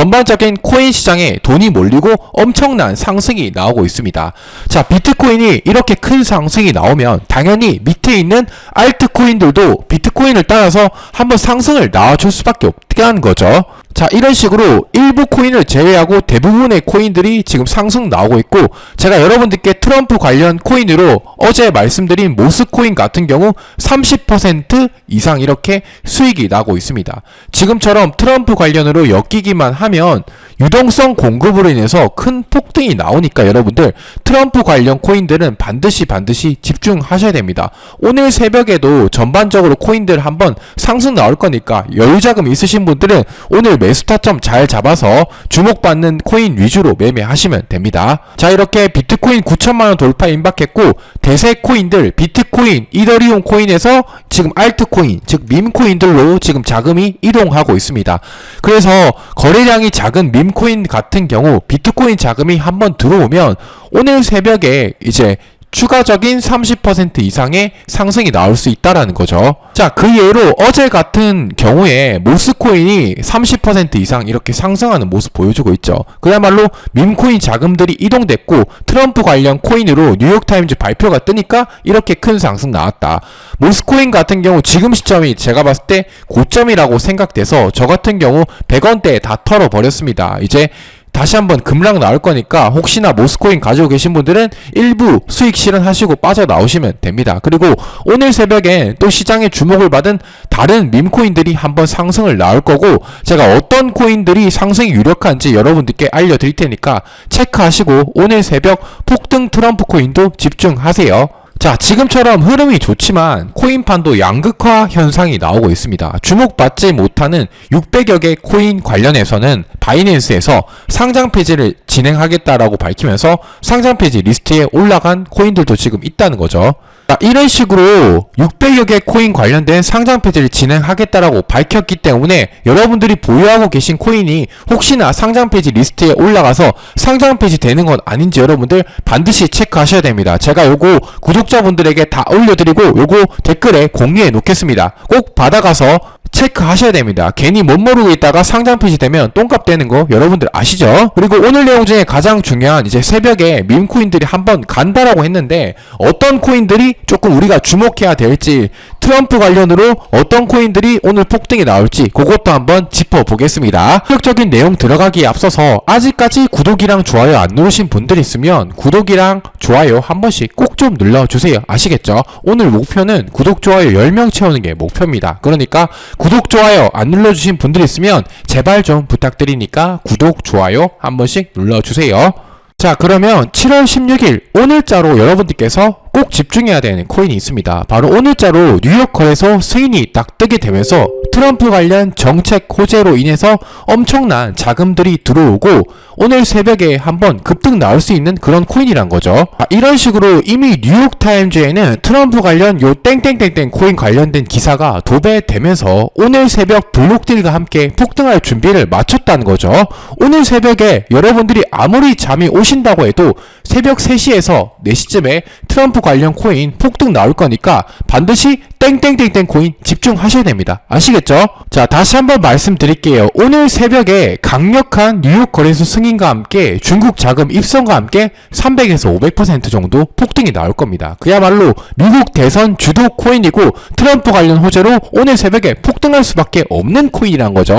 전반적인 코인 시장에 돈이 몰리고 엄청난 상승이 나오고 있습니다. 자, 비트코인이 이렇게 큰 상승이 나오면 당연히 밑에 있는 알트코인들도 비트코인을 따라서 한번 상승을 나와줄 수밖에 없다는 거죠. 자, 이런 식으로 일부 코인을 제외하고 대부분의 코인들이 지금 상승 나오고 있고, 제가 여러분들께 트럼프 관련 코인으로 어제 말씀드린 모스코인 같은 경우 30% 이상 이렇게 수익이 나고 있습니다. 지금처럼 트럼프 관련으로 엮이기만 하면 유동성 공급으로 인해서 큰 폭등이 나오니까 여러분들 트럼프 관련 코인들은 반드시 반드시 집중하셔야 됩니다. 오늘 새벽에도 전반적으로 코인들 한번 상승 나올 거니까 여유 자금 있으신 분들은 오늘 매수 타점 잘 잡아서 주목받는 코인 위주로 매매하시면 됩니다. 자 이렇게 비트코인 9천만 원 돌파 임박했고 대세 코인들 비트코인, 이더리움 코인에서 지금 알트코인 즉 밈코인들로 지금 자금이 이동하고 있습니다. 그래서 거래량이 작은 밈 코인 같은 경우 비트코인 자금이 한번 들어오면 오늘 새벽에 이제 추가적인 30% 이상의 상승이 나올 수 있다라는 거죠. 자, 그 예로 어제 같은 경우에 모스코인이 30% 이상 이렇게 상승하는 모습 보여주고 있죠. 그야말로 밈코인 자금들이 이동됐고 트럼프 관련 코인으로 뉴욕타임즈 발표가 뜨니까 이렇게 큰 상승 나왔다. 모스코인 같은 경우 지금 시점이 제가 봤을 때 고점이라고 생각돼서 저 같은 경우 100원대에 다 털어버렸습니다. 이제 다시 한번 급락 나올 거니까 혹시나 모스코인 가지고 계신 분들은 일부 수익 실현하시고 빠져나오시면 됩니다. 그리고 오늘 새벽에 또 시장에 주목을 받은 다른 밈코인들이 한번 상승을 나올 거고 제가 어떤 코인들이 상승이 유력한지 여러분들께 알려드릴 테니까 체크하시고 오늘 새벽 폭등 트럼프 코인도 집중하세요. 자, 지금처럼 흐름이 좋지만 코인판도 양극화 현상이 나오고 있습니다. 주목받지 못하는 600여 개 코인 관련해서는 바이낸스에서 상장 폐지를 진행하겠다라고 밝히면서 상장 폐지 리스트에 올라간 코인들도 지금 있다는 거죠. 자, 이런 식으로 600여 개 코인 관련된 상장 폐지를 진행하겠다라고 밝혔기 때문에 여러분들이 보유하고 계신 코인이 혹시나 상장 폐지 리스트에 올라가서 상장 폐지 되는 건 아닌지 여러분들 반드시 체크하셔야 됩니다. 제가 요거 구독자분들에게 다 올려드리고 요거 댓글에 공유해 놓겠습니다. 꼭 받아가서 체크하셔야 됩니다. 괜히 못 모르고 있다가 상장 폐지되면 똥값 되는 거 여러분들 아시죠? 그리고 오늘 내용 중에 가장 중요한 이제 새벽에 밈코인들이 한번 간다라고 했는데 어떤 코인들이 조금 우리가 주목해야 될지 트럼프 관련으로 어떤 코인들이 오늘 폭등이 나올지 그것도 한번 짚어보겠습니다. 본격적인 내용 들어가기에 앞서서 아직까지 구독이랑 좋아요 안 누르신 분들 있으면 구독이랑 좋아요 한 번씩 꼭 좀 눌러주세요. 아시겠죠? 오늘 목표는 구독, 좋아요 10명 채우는 게 목표입니다. 그러니까 구독, 좋아요 안 눌러주신 분들 있으면 제발 좀 부탁드리니까 구독, 좋아요 한 번씩 눌러주세요. 자 그러면 7월 16일 오늘자로 여러분들께서 꼭 집중해야 되는 코인이 있습니다. 바로 오늘자로 뉴욕 거래소 승인이 딱 뜨게 되면서 트럼프 관련 정책 호재로 인해서 엄청난 자금들이 들어오고 오늘 새벽에 한번 급등 나올 수 있는 그런 코인이란 거죠. 아, 이런 식으로 이미 뉴욕타임즈에는 트럼프 관련 요 땡땡땡땡 코인 관련된 기사가 도배되면서 오늘 새벽 블록딜과 함께 폭등할 준비를 마쳤다는 거죠. 오늘 새벽에 여러분들이 아무리 잠이 오신다고 해도 새벽 3시에서 4시쯤에 트럼프 관련 코인 폭등 나올 거니까 반드시 땡땡땡땡 코인 집중하셔야 됩니다. 아시겠죠? 자, 다시 한번 말씀드릴게요. 오늘 새벽에 강력한 뉴욕 거래소 승인과 함께 중국 자금 입성과 함께 300에서 500% 정도 폭등이 나올 겁니다. 그야말로 미국 대선 주도 코인이고 트럼프 관련 호재로 오늘 새벽에 폭등할 수밖에 없는 코인이란 거죠.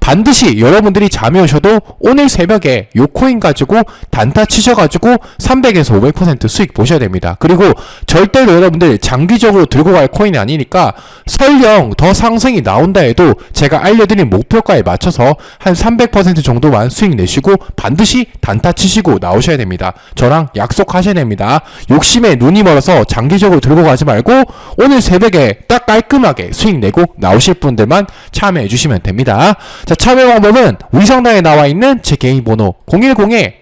반드시 여러분들이 잠이 오셔도 오늘 새벽에 요 코인 가지고 단타 치셔가지고 300에서 500% 수익 보셔야 됩니다. 그리고 절대로 여러분들 장기적으로 들고 갈 코인 이 아니니까 설령 더 상승이 나온다 해도 제가 알려드린 목표가에 맞춰서 한 300% 정도만 수익 내시고 반드시 단타 치시고 나오셔야 됩니다. 저랑 약속하셔야 됩니다. 욕심에 눈이 멀어서 장기적으로 들고 가지 말고 오늘 새벽에 딱 깔끔하게 수익 내고 나오실 분들만 참여해 주시면 됩니다. 자, 참여 방법은 위성당에 나와 있는 제 개인 번호 010에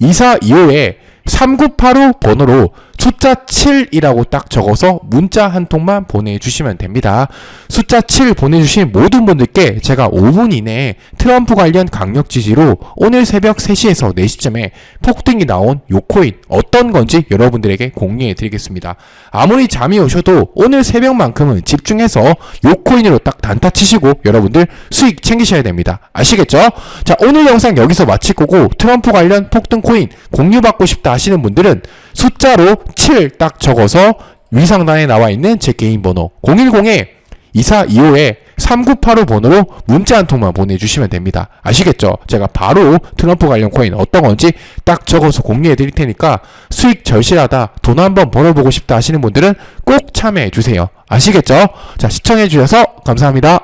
2425에 3985 번호로 숫자 7이라고 딱 적어서 문자 한 통만 보내주시면 됩니다. 숫자 7 보내주신 모든 분들께 제가 5분 이내에 트럼프 관련 강력 지지로 오늘 새벽 3시에서 4시쯤에 폭등이 나온 요 코인 어떤 건지 여러분들에게 공유해 드리겠습니다. 아무리 잠이 오셔도 오늘 새벽만큼은 집중해서 요 코인으로 딱 단타 치시고 여러분들 수익 챙기셔야 됩니다. 아시겠죠? 자, 오늘 영상 여기서 마칠 거고 트럼프 관련 폭등 코인 공유받고 싶다 하시는 분들은 숫자로 7 딱 적어서 위상단에 나와 있는 제 개인 번호 010에 2425에 3985 번호로 문자 한 통만 보내주시면 됩니다. 아시겠죠? 제가 바로 트럼프 관련 코인 어떤 건지 딱 적어서 공유해 드릴 테니까 수익 절실하다, 돈 한번 벌어보고 싶다 하시는 분들은 꼭 참여해 주세요. 아시겠죠? 자, 시청해 주셔서 감사합니다.